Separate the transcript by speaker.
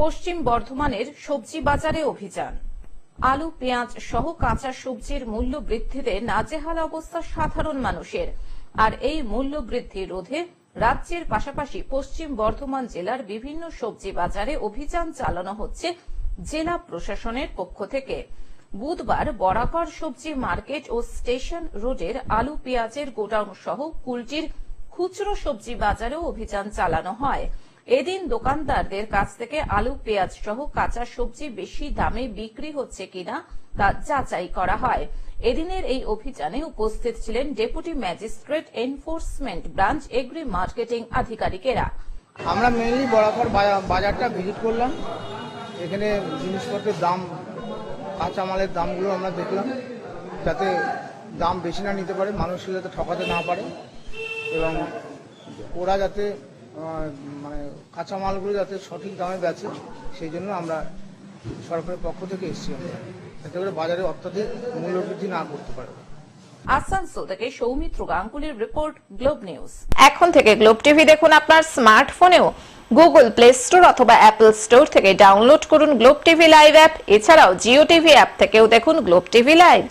Speaker 1: পশ্চিম বর্ধমানের সবজি বাজারে অভিযান। আলু, পেঁয়াজ সহ কাঁচা সবজির মূল্য বৃদ্ধিতে নাজেহাল অবস্থা সাধারণ মানুষের। আর এই মূল্য বৃদ্ধি রোধে রাজ্যের পাশাপাশি পশ্চিম বর্ধমান জেলার বিভিন্ন সবজি বাজারে অভিযান চালানো হচ্ছে জেলা প্রশাসনের পক্ষ থেকে। বুধবার বরাকর সবজি মার্কেট ও স্টেশন রোডের আলু, পেঁয়াজের গোডাউন সহ কুলটির খুচরো সবজি বাজারেও অভিযান চালানো হয়। এদিন দোকানদারদের কাছ থেকে আলু, পেঁয়াজ সহ কাঁচা সবজি বেশি দামে বিক্রি হচ্ছে কিনা তা যাচাই করা হয়। এদিনের এই অভিযানে উপস্থিত ছিলেন deputy magistrate enforcement branch agri marketing আধিকারিকেরা।
Speaker 2: আমরা মেনলি বরাবর বাজারটা ভিজিট করলাম। এখানে জিনিসপত্রের দাম, কাঁচামালের দামগুলো আমরা দেখলাম। যাতে দাম বেশি না নিতে পারে মানুষকে যাতে ঠকাতে না পারে। এবং ওরা যাতে মানে কাঁচামালগুলো যাতে সঠিক দামে বেচে সেই জন্য আমরা সরকারের পক্ষ থেকে এসেছি আমরা। যাতে করে বাজারে অত্যাধিক মূল্যবৃদ্ধি না করতে পারে।
Speaker 1: আসানসোল থেকে সৌমিত্র গাঙ্গুলির রিপোর্ট গ্লোব নিউজ।
Speaker 3: এখন থেকে গ্লোব টিভি দেখুন আপনার স্মার্টফোনেও। গুগল প্লে স্টোর অথবা অ্যাপল স্টোর থেকে ডাউনলোড করুন গ্লোব টিভি লাইভ অ্যাপ। এছাড়াও জিও টিভি অ্যাপ থেকেও দেখুন গ্লোব টিভি লাইভ।